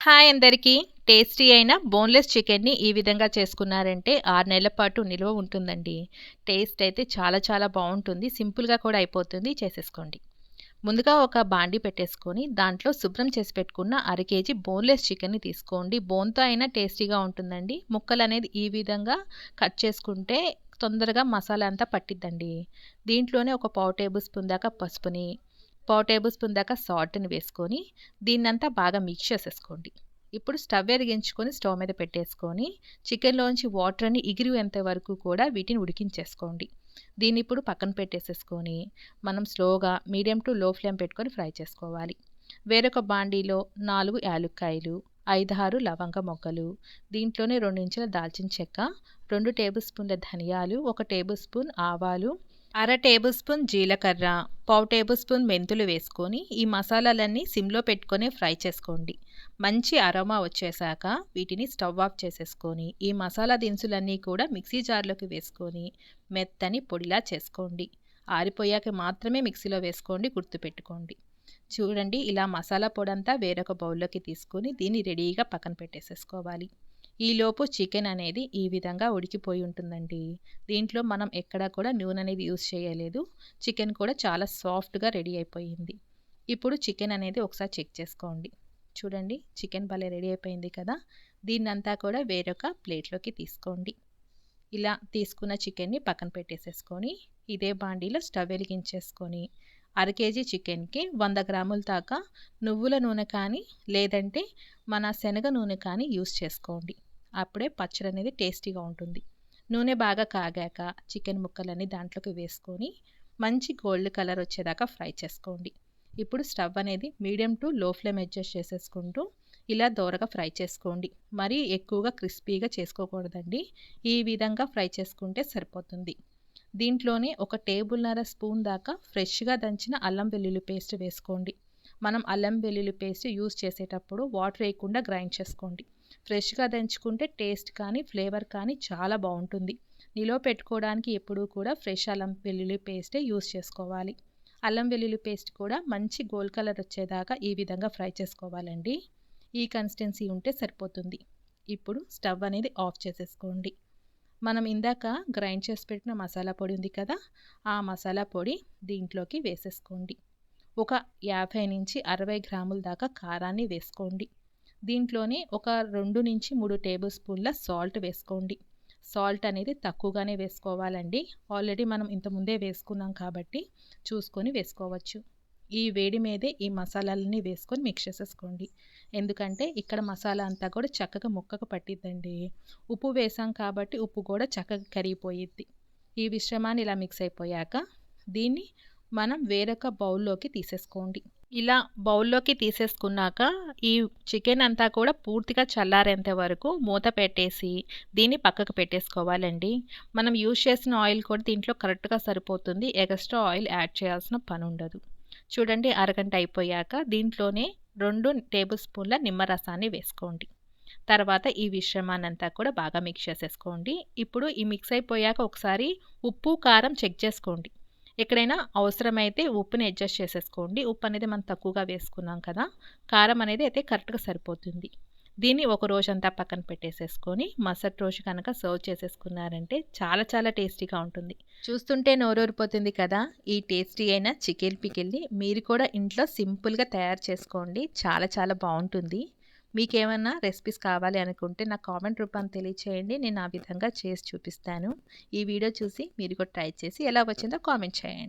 Hi అందరికీ. Tasty అయిన boneless చికెన్ని ఈ విధంగా చేసుకున్నారంటే ఆరు నెలల పాటు నిల్వ ఉంటుందండి. టేస్ట్ అయితే చాలా చాలా బాగుంటుంది. సింపుల్గా కూడా అయిపోతుంది. చేసేసుకోండి. ముందుగా ఒక బాండి పెట్టేసుకొని దాంట్లో శుభ్రం చేసి పెట్టుకున్న అర కేజీ బోన్లెస్ చికెన్ని తీసుకోండి. బోన్తో అయినా టేస్టీగా ఉంటుందండి. ముక్కలు అనేది ఈ విధంగా కట్ చేసుకుంటే తొందరగా మసాలా అంతా పట్టిద్దండి. దీంట్లోనే ఒక పావు టేబుల్ స్పూన్ దాకా పసుపుని పావు టేబుల్ స్పూన్ దాకా సాల్ట్ని వేసుకొని దీన్నంతా బాగా మిక్స్ చేసేసుకోండి. ఇప్పుడు స్టవ్ ఎదిగించుకొని స్టవ్ మీద పెట్టేసుకొని చికెన్లోంచి వాటర్ని ఎగిరివేంత వరకు కూడా వీటిని ఉడికించేసుకోండి. దీన్ని ఇప్పుడు పక్కన పెట్టేసేసుకొని మనం స్లోగా మీడియం టు లో ఫ్లేమ్ పెట్టుకొని ఫ్రై చేసుకోవాలి. వేరొక బాండీలో నాలుగు యాలుక్కాయలు ఐదారు లవంగ మొగ్గలు దీంట్లోనే రెండు ఇంచుల దాల్చిన చెక్క రెండు టేబుల్ స్పూన్ల ధనియాలు ఒక టేబుల్ స్పూన్ ఆవాలు అర టేబుల్ స్పూన్ జీలకర్ర పావు టేబుల్ స్పూన్ మెంతులు వేసుకొని ఈ మసాలాలన్నీ సిమ్లో పెట్టుకొని ఫ్రై చేసుకోండి. మంచి అరోమా వచ్చేసాక వీటిని స్టవ్ ఆఫ్ చేసేసుకొని ఈ మసాలా దినుసులన్నీ కూడా మిక్సీ జార్లోకి వేసుకొని మెత్తని పొడిలా చేసుకోండి. ఆరిపోయాక మాత్రమే మిక్సీలో వేసుకోండి గుర్తుపెట్టుకోండి. చూడండి ఇలా మసాలా పొడంతా వేరొక బౌల్లోకి తీసుకొని దీన్ని రెడీగా పక్కన పెట్టేసేసుకోవాలి. ఈలోపు చికెన్ అనేది ఈ విధంగా ఉడికిపోయి ఉంటుందండి. దీంట్లో మనం ఎక్కడా కూడా నూనె అనేది యూస్ చేయలేదు. చికెన్ కూడా చాలా సాఫ్ట్గా రెడీ అయిపోయింది. ఇప్పుడు చికెన్ అనేది ఒకసారి చెక్ చేసుకోండి. చూడండి చికెన్ భలే రెడీ అయిపోయింది కదా? దీన్నంతా కూడా వేరొక ప్లేట్లోకి తీసుకోండి. ఇలా తీసుకున్న చికెన్ని పక్కన పెట్టేసేసుకొని ఇదే బాండీలో స్టవ్ వెలిగించేసుకొని అర కేజీ చికెన్కి వంద గ్రాముల దాకా నువ్వుల నూనె కానీ లేదంటే మన శనగ నూనె కానీ యూస్ చేసుకోండి. అప్పుడే పచ్చడి అనేది టేస్టీగా ఉంటుంది. నూనె బాగా కాగాక చికెన్ ముక్కలన్నీ దాంట్లోకి వేసుకొని మంచి గోల్డ్ కలర్ వచ్చేదాకా ఫ్రై చేసుకోండి. ఇప్పుడు స్టవ్ అనేది medium to low flame adjust చేసేసుకుంటూ ఇలా దోరగా ఫ్రై చేసుకోండి. మరీ ఎక్కువగా క్రిస్పీగా చేసుకోకూడదండి. ఈ విధంగా ఫ్రై చేసుకుంటే సరిపోతుంది. దీంట్లోనే ఒక టేబుల్నర స్పూన్ దాకా ఫ్రెష్గా దంచిన అల్లం వెల్లుల్లి పేస్ట్ వేసుకోండి. మనం అల్లం వెల్లుల్లి పేస్ట్ యూస్ చేసేటప్పుడు వాటర్ వేయకుండా గ్రైండ్ చేసుకోండి. ఫ్రెష్గా దంచుకుంటే టేస్ట్ కానీ ఫ్లేవర్ కానీ చాలా బాగుంటుంది. నిలో పెట్టుకోవడానికి ఎప్పుడూ కూడా ఫ్రెష్ అల్లం వెల్లుల్లి పేస్టే యూస్ చేసుకోవాలి. అల్లం వెల్లుల్లి పేస్ట్ కూడా మంచి గోల్డ్ కలర్ వచ్చేదాకా ఈ విధంగా ఫ్రై చేసుకోవాలండి. ఈ కన్సిస్టెన్సీ ఉంటే సరిపోతుంది. ఇప్పుడు స్టవ్ అనేది ఆఫ్ చేసేసుకోండి. మనం ఇందాక గ్రైండ్ చేసి పెట్టిన మసాలా పొడి ఉంది కదా ఆ మసాలా పొడి దీంట్లోకి వేసేసుకోండి. ఒక యాభై నుంచి అరవై గ్రాముల దాకా కారాన్ని వేసుకోండి. దీంట్లోనే ఒక రెండు నుంచి మూడు టేబుల్ స్పూన్ల సాల్ట్ వేసుకోండి. సాల్ట్ అనేది తక్కువగానే వేసుకోవాలండి. ఆల్రెడీ మనం ఇంతకుముందే వేసుకున్నాం కాబట్టి చూసుకొని వేసుకోవచ్చు. ఈ వేడి మీదే ఈ మసాలాలన్నీ వేసుకొని మిక్స్ చేసేసుకోండి. ఎందుకంటే ఇక్కడ మసాలా అంతా కూడా చక్కగా ముక్కకు పట్టిద్దండి. ఉప్పు వేసాం కాబట్టి ఉప్పు కూడా చక్కగా కరిగిపోయిద్ది. ఈ మిశ్రమాన్ని ఇలా మిక్స్ అయిపోయాక దీన్ని మనం వేరొక బౌల్లోకి తీసేసుకోండి. ఇలా బౌల్లోకి తీసేసుకున్నాక ఈ చికెన్ అంతా కూడా పూర్తిగా చల్లారేంత వరకు మూత పెట్టేసి దీన్ని పక్కకు పెట్టేసుకోవాలండి. మనం యూజ్ చేసిన ఆయిల్ కూడా దీంట్లో కరెక్ట్గా సరిపోతుంది. ఎక్స్ట్రా ఆయిల్ యాడ్ చేయాల్సిన పని ఉండదు చూడండి అరగంట అయిపోయాక దీంట్లోనే రెండు టేబుల్ స్పూన్ల నిమ్మరసాన్ని వేసుకోండి. తర్వాత ఈ మిశ్రమాన్నంతా కూడా బాగా మిక్స్ చేసేసుకోండి. ఇప్పుడు ఈ మిక్స్ అయిపోయాక ఒకసారి ఉప్పు కారం చెక్ చేసుకోండి. ఎక్కడైనా అవసరమైతే ఉప్పుని అడ్జస్ట్ చేసేసుకోండి. ఉప్పు అనేది మనం తక్కువగా వేసుకున్నాం కదా కారం అనేది అయితే కరెక్ట్గా సరిపోతుంది. దీన్ని ఒక రోజంతా పక్కన పెట్టేసేసుకొని మసటి రోజు కనుక సర్వ్ చేసేసుకున్నారంటే చాలా చాలా టేస్టీగా ఉంటుంది. చూస్తుంటే నోరూరిపోతుంది కదా ఈ టేస్టీ అయిన చికెన్ పికిల్ని మీరు కూడా ఇంట్లో సింపుల్గా తయారు చేసుకోండి. చాలా చాలా బాగుంటుంది. మీకేమైనా రెసిపీస్ కావాలి అనుకుంటే నా కామెంట్ రూపాన్ని తెలియచేయండి. నేను ఆ విధంగా చేసి చూపిస్తాను. ఈ వీడియో చూసి మీరు కూడా ట్రై చేసి ఎలా వచ్చిందో కామెంట్ చేయండి.